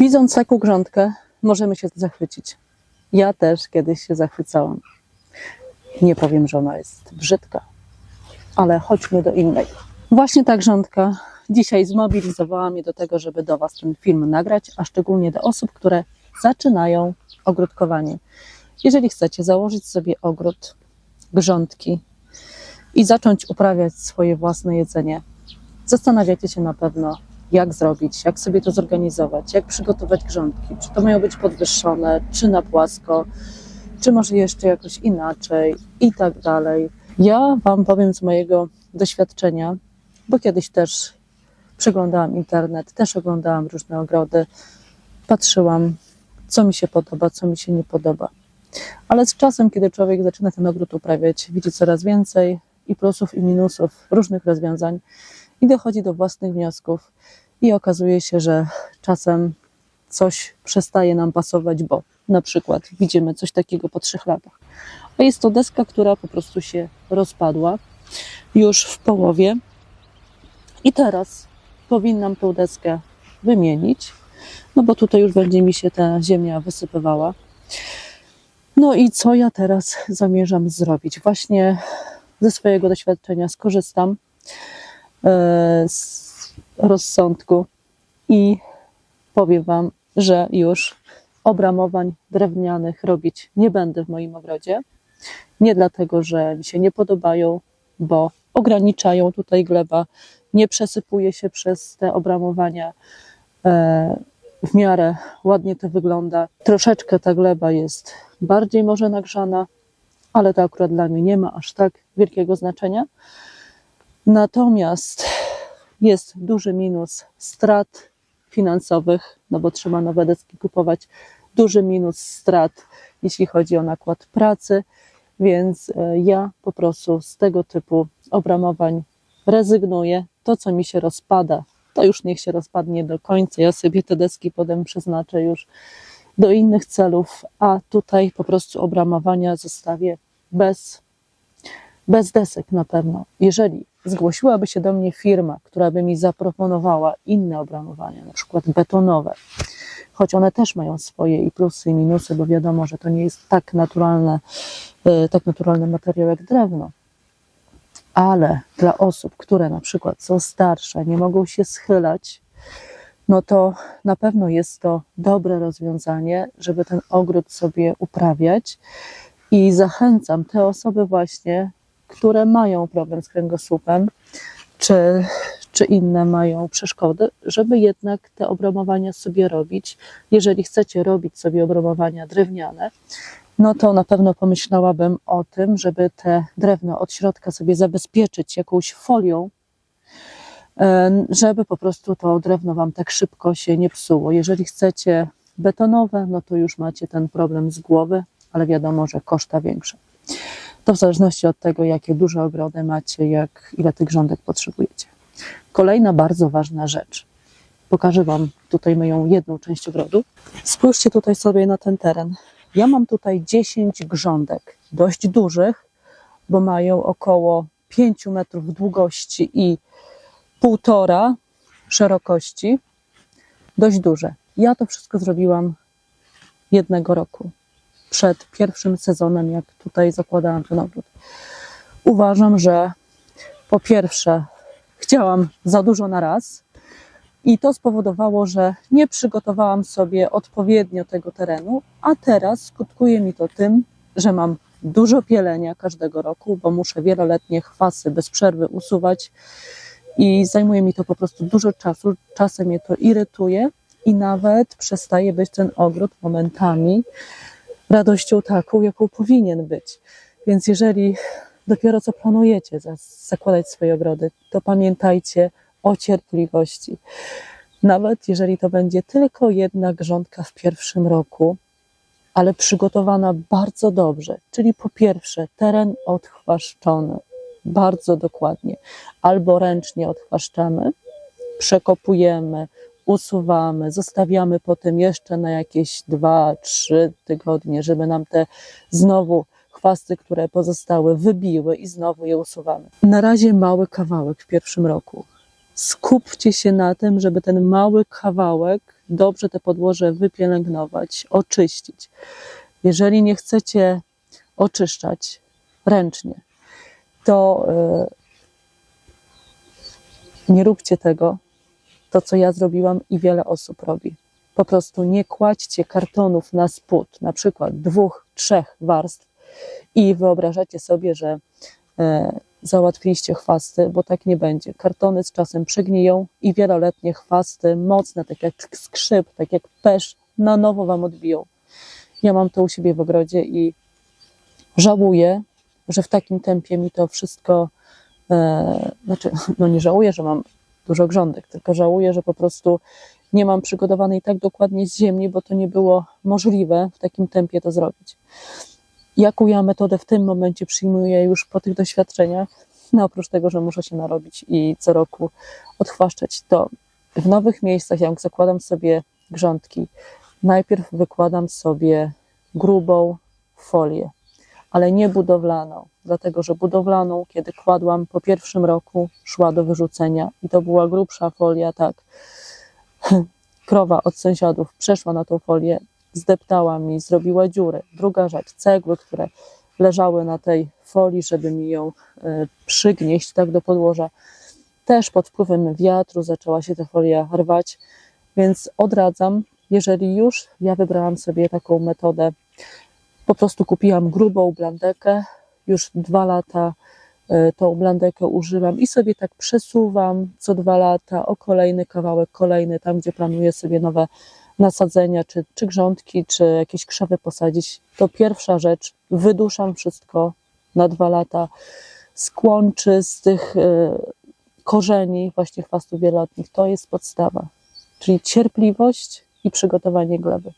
Widząc taką grządkę, możemy się zachwycić. Ja też kiedyś się zachwycałam. Nie powiem, że ona jest brzydka, ale chodźmy do innej. Właśnie ta grządka dzisiaj zmobilizowała mnie do tego, żeby do Was ten film nagrać, a szczególnie do osób, które zaczynają ogródkowanie. Jeżeli chcecie założyć sobie ogród, grządki i zacząć uprawiać swoje własne jedzenie, zastanawiacie się na pewno, jak zrobić, jak sobie to zorganizować, jak przygotować grządki. Czy to mają być podwyższone, czy na płasko, czy może jeszcze jakoś inaczej i tak dalej. Ja Wam powiem z mojego doświadczenia, bo kiedyś też przeglądałam internet, też oglądałam różne ogrody, patrzyłam, co mi się podoba, co mi się nie podoba. Ale z czasem, kiedy człowiek zaczyna ten ogród uprawiać, widzi coraz więcej i plusów, i minusów różnych rozwiązań i dochodzi do własnych wniosków i okazuje się, że czasem coś przestaje nam pasować, bo na przykład widzimy coś takiego po trzech latach. A jest to deska, która po prostu się rozpadła już w połowie i teraz powinnam tą deskę wymienić, no bo tutaj już będzie mi się ta ziemia wysypywała. No i co ja teraz zamierzam zrobić? Właśnie ze swojego doświadczenia skorzystam z rozsądku i powiem Wam, że już obramowań drewnianych robić nie będę w moim ogrodzie. Nie dlatego, że mi się nie podobają, bo ograniczają tutaj gleba, nie przesypuje się przez te obramowania. E, w miarę ładnie to wygląda. Troszeczkę ta gleba jest bardziej może nagrzana, ale to akurat dla mnie nie ma aż tak wielkiego znaczenia. Natomiast jest duży minus strat finansowych, no bo trzeba nowe deski kupować, duży minus strat, jeśli chodzi o nakład pracy, więc e, ja po prostu z tego typu obramowań rezygnuję. To, co mi się rozpada, to już niech się rozpadnie do końca. Ja sobie te deski potem przeznaczę już do innych celów, a tutaj po prostu obramowania zostawię bez, bez desek na pewno. Jeżeli zgłosiłaby się do mnie firma, która by mi zaproponowała inne obramowania, na przykład betonowe, choć one też mają swoje i plusy i minusy, bo wiadomo, że to nie jest tak naturalne, e, tak naturalny materiał jak drewno. Ale dla osób, które na przykład są starsze, nie mogą się schylać, no to na pewno jest to dobre rozwiązanie, żeby ten ogród sobie uprawiać. I zachęcam te osoby właśnie, które mają problem z kręgosłupem, czy, czy inne mają przeszkody, żeby jednak te obramowania sobie robić. Jeżeli chcecie robić sobie obramowania drewniane, no to na pewno pomyślałabym o tym, żeby te drewno od środka sobie zabezpieczyć jakąś folią, e, żeby po prostu to drewno Wam tak szybko się nie psuło. Jeżeli chcecie betonowe, no to już macie ten problem z głowy, ale wiadomo, że koszta większe. To w zależności od tego, jakie duże ogrody macie, jak, ile tych grządek potrzebujecie. Kolejna bardzo ważna rzecz. Pokażę Wam tutaj moją jedną część ogrodu. Spójrzcie tutaj sobie na ten teren. Ja mam tutaj 10 grządek, dość dużych, bo mają około 5 metrów długości i półtora szerokości. Dość duże. Ja to wszystko zrobiłam jednego roku, przed pierwszym sezonem, jak tutaj zakładałam ten ogród. Uważam, że po pierwsze chciałam za dużo na raz, i to spowodowało, że nie przygotowałam sobie odpowiednio tego terenu, a teraz skutkuje mi to tym, że mam dużo pielenia każdego roku, bo muszę wieloletnie chwasy bez przerwy usuwać i zajmuje mi to po prostu dużo czasu. Czasem mnie to irytuje i nawet przestaje być ten ogród momentami radością taką, jaką powinien być. Więc jeżeli dopiero co planujecie zakładać swoje ogrody, to pamiętajcie o cierpliwości. Nawet jeżeli to będzie tylko jedna grządka w pierwszym roku, ale przygotowana bardzo dobrze, czyli po pierwsze teren odchwaszczony bardzo dokładnie, albo ręcznie odchwaszczamy, przekopujemy, usuwamy, zostawiamy potem jeszcze na jakieś 2-3 tygodnie, żeby nam te znowu chwasty, które pozostały, wybiły i znowu je usuwamy. Na razie mały kawałek w pierwszym roku skupcie się na tym, żeby ten mały kawałek dobrze te podłoże wypielęgnować, oczyścić. Jeżeli nie chcecie oczyszczać ręcznie, to y, nie róbcie tego, to co ja zrobiłam i wiele osób robi. Po prostu nie kładźcie kartonów na spód, na przykład dwóch, trzech warstw i wyobrażacie sobie, że e, załatwiliście chwasty, bo tak nie będzie. Kartony z czasem przegniją i wieloletnie chwasty, mocne, tak jak skrzyp, tak jak pesz, na nowo wam odbiją. Ja mam to u siebie w ogrodzie i żałuję, że w takim tempie mi to wszystko, e, znaczy, no nie żałuję, że mam dużo grządek, tylko żałuję, że po prostu nie mam przygotowanej tak dokładnie z ziemi, bo to nie było możliwe w takim tempie to zrobić. Jaką ja metodę w tym momencie przyjmuję już po tych doświadczeniach? No oprócz tego, że muszę się narobić i co roku odchwaszczać, to w nowych miejscach, jak zakładam sobie grządki, najpierw wykładam sobie grubą folię, ale nie budowlaną, dlatego że budowlaną, kiedy kładłam po pierwszym roku, szła do wyrzucenia i to była grubsza folia, tak. Krowa od sąsiadów przeszła na tą folię, zdeptała mi, zrobiła dziury. Druga rzecz, cegły, które leżały na tej folii, żeby mi ją e, przygnieść tak do podłoża, też pod wpływem wiatru zaczęła się ta folia rwać, więc odradzam, jeżeli już ja wybrałam sobie taką metodę, po prostu kupiłam grubą blandekę, już dwa lata e, tą blandekę używam i sobie tak przesuwam co dwa lata o kolejny kawałek, kolejny, tam gdzie planuję sobie nowe nasadzenia, czy, czy grządki, czy jakieś krzewy posadzić, to pierwsza rzecz, wyduszam wszystko na dwa lata, skłączy z tych e, korzeni właśnie chwastów wieloletnich, to jest podstawa, czyli cierpliwość i przygotowanie gleby.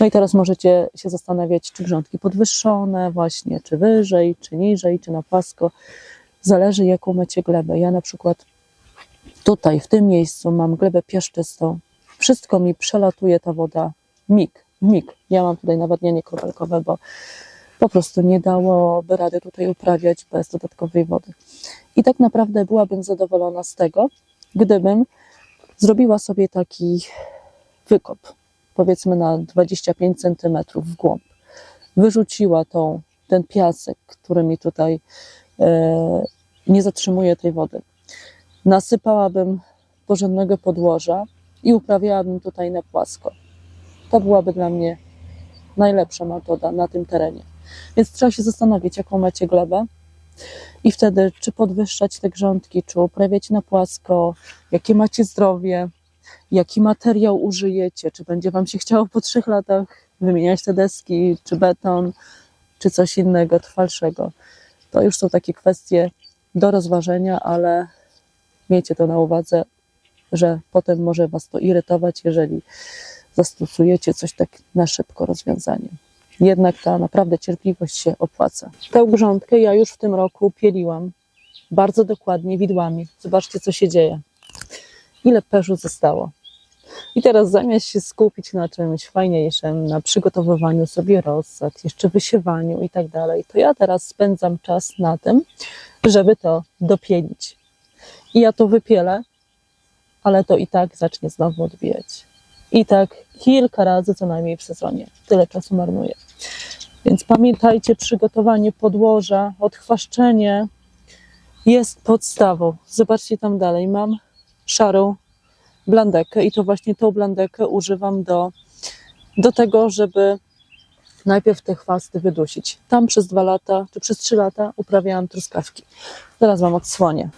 No i teraz możecie się zastanawiać, czy grządki podwyższone, właśnie, czy wyżej, czy niżej, czy na płasko. Zależy, jaką macie glebę. Ja na przykład tutaj, w tym miejscu, mam glebę piaszczystą. Wszystko mi przelatuje ta woda mig, mig. Ja mam tutaj nawadnianie kropelkowe, bo po prostu nie dałoby rady tutaj uprawiać bez dodatkowej wody. I tak naprawdę byłabym zadowolona z tego, gdybym zrobiła sobie taki wykop, powiedzmy na 25 cm w głąb. Wyrzuciła tą, ten piasek, który mi tutaj e, nie zatrzymuje tej wody. Nasypałabym porządnego podłoża i uprawiałabym tutaj na płasko. To byłaby dla mnie najlepsza metoda na tym terenie. Więc trzeba się zastanowić, jaką macie glebę i wtedy, czy podwyższać te grządki, czy uprawiać na płasko, jakie macie zdrowie, jaki materiał użyjecie, czy będzie Wam się chciało po trzech latach wymieniać te deski, czy beton, czy coś innego, trwalszego. To już są takie kwestie do rozważenia, ale miejcie to na uwadze, że potem może Was to irytować, jeżeli zastosujecie coś tak na szybko rozwiązanie. Jednak ta naprawdę cierpliwość się opłaca. Tę grządkę ja już w tym roku pieliłam bardzo dokładnie widłami. Zobaczcie, co się dzieje. Ile perzu zostało. I teraz zamiast się skupić na czymś fajniejszym, na przygotowywaniu sobie rozsad, jeszcze wysiewaniu i tak dalej, to ja teraz spędzam czas na tym, żeby to dopielić. I ja to wypielę, ale to i tak zacznie znowu odbijać. I tak kilka razy co najmniej w sezonie. Tyle czasu marnuję. Więc pamiętajcie, przygotowanie podłoża, odchwaszczenie jest podstawą. Zobaczcie tam dalej. Mam szarą blandekę i to właśnie tą blandekę używam do, do tego, żeby najpierw te chwasty wydusić. Tam przez dwa lata, czy przez trzy lata uprawiałam truskawki. Zaraz Wam odsłonię.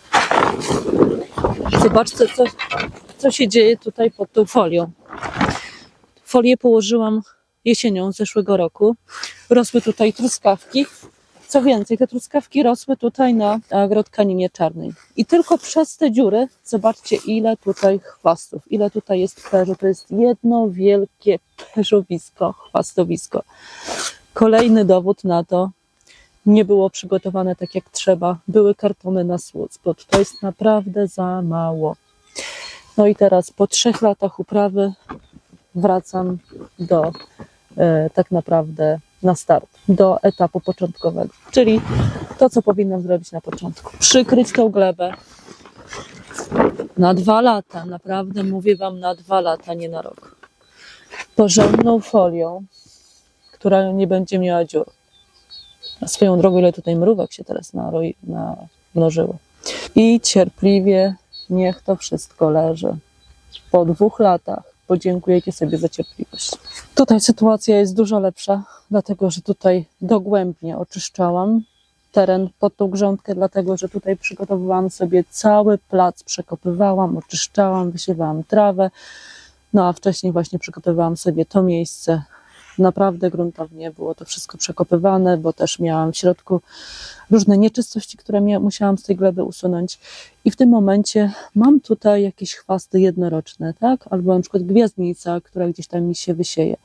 Zobaczcie, co, co się dzieje tutaj pod tą folią. Folię położyłam jesienią zeszłego roku. Rosły tutaj truskawki. Co więcej, te truskawki rosły tutaj na agrotkaninie czarnej. I tylko przez te dziury, zobaczcie ile tutaj chwastów, ile tutaj jest perzu. To jest jedno wielkie perzowisko, chwastowisko. Kolejny dowód na to, nie było przygotowane tak jak trzeba. Były kartony na słód. To jest naprawdę za mało. No i teraz po trzech latach uprawy wracam do e, tak naprawdę na start, do etapu początkowego. Czyli to, co powinnam zrobić na początku. Przykryć tą glebę Na dwa lata, naprawdę mówię Wam na dwa lata, nie na rok. Porządną folią, która nie będzie miała dziur. Swoją drogą, ile tutaj mrówek się teraz naroi, namnożyło. I cierpliwie niech to wszystko leży. Po dwóch latach podziękujecie sobie za cierpliwość. Tutaj sytuacja jest dużo lepsza, dlatego że tutaj dogłębnie oczyszczałam teren pod tą grządkę, dlatego że tutaj przygotowywałam sobie cały plac, przekopywałam, oczyszczałam, wysiewałam trawę, no a wcześniej właśnie przygotowywałam sobie to miejsce. Naprawdę gruntownie było to wszystko przekopywane, bo też miałam w środku różne nieczystości, które musiałam z tej gleby usunąć. I w tym momencie mam tutaj jakieś chwasty jednoroczne, tak? Albo na przykład gwiazdnica, która gdzieś tam mi się wysieje.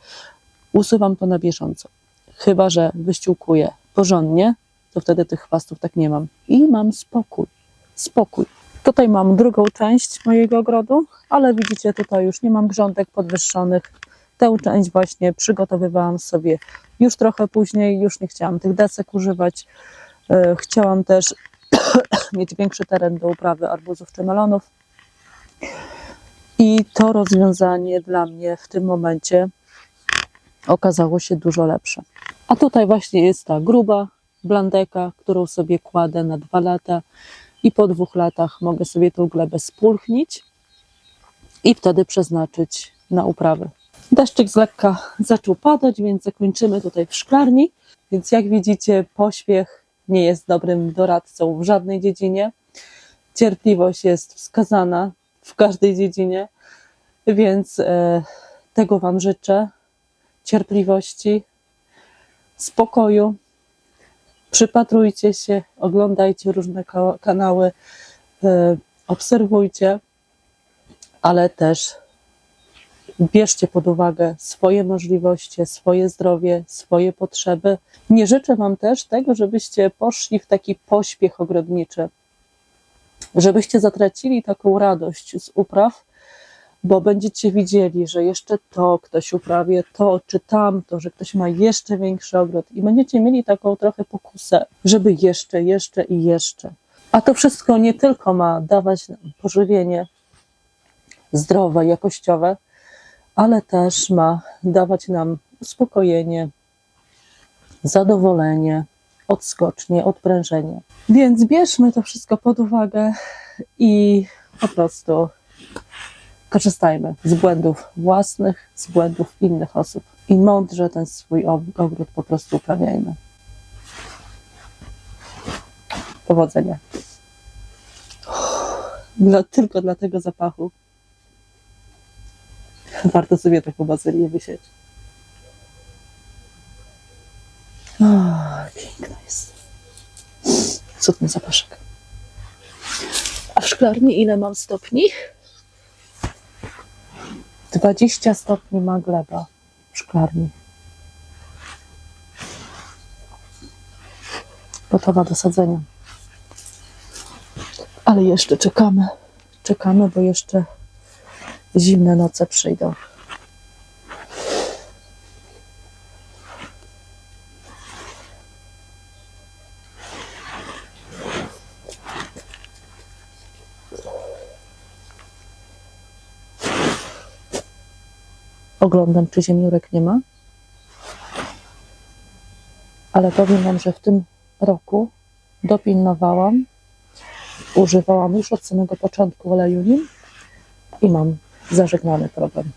Usuwam to na bieżąco. Chyba, że wyściółkuję porządnie, to wtedy tych chwastów tak nie mam. I mam spokój. Spokój. Tutaj mam drugą część mojego ogrodu, ale widzicie, tutaj już nie mam grządek podwyższonych. Tę część właśnie przygotowywałam sobie już trochę później, już nie chciałam tych desek używać. E, Chciałam też mieć większy teren do uprawy arbuzów czy melonów. I to rozwiązanie dla mnie w tym momencie okazało się dużo lepsze. A tutaj właśnie jest ta gruba blandeka, którą sobie kładę na dwa lata i po dwóch latach mogę sobie tą glebę spulchnić i wtedy przeznaczyć na uprawę. Deszczyk z lekka zaczął padać, więc zakończymy tutaj w szklarni. Więc jak widzicie, pośpiech nie jest dobrym doradcą w żadnej dziedzinie. Cierpliwość jest wskazana w każdej dziedzinie, więc e, tego Wam życzę. Cierpliwości, spokoju. Przypatrujcie się, oglądajcie różne ka- kanały, e, obserwujcie, ale też bierzcie pod uwagę swoje możliwości, swoje zdrowie, swoje potrzeby. Nie życzę Wam też tego, żebyście poszli w taki pośpiech ogrodniczy, żebyście zatracili taką radość z upraw, bo będziecie widzieli, że jeszcze to ktoś uprawia, to czy tamto, że ktoś ma jeszcze większy ogród i będziecie mieli taką trochę pokusę, żeby jeszcze, jeszcze i jeszcze. A to wszystko nie tylko ma dawać nam pożywienie zdrowe, jakościowe, ale też ma dawać nam uspokojenie, zadowolenie, odskocznie, odprężenie. Więc bierzmy to wszystko pod uwagę i po prostu korzystajmy z błędów własnych, z błędów innych osób i mądrze ten swój og- ogród po prostu uprawiajmy. Powodzenia. Dla, tylko dla tego zapachu warto sobie taką bazylię wysieć. O, piękna jest. Cudny zapaszek. A w szklarni ile mam stopni? 20 stopni ma gleba w szklarni. Gotowa do sadzenia. Ale jeszcze czekamy. Czekamy, bo jeszcze zimne noce przyjdą. Oglądam, czy ziemniurek nie ma. Ale powiem Wam, że w tym roku dopilnowałam, używałam już od samego początku oleju nim i mam zażegnany problem.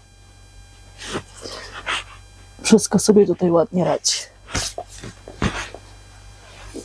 Wszystko sobie tutaj ładnie radzi.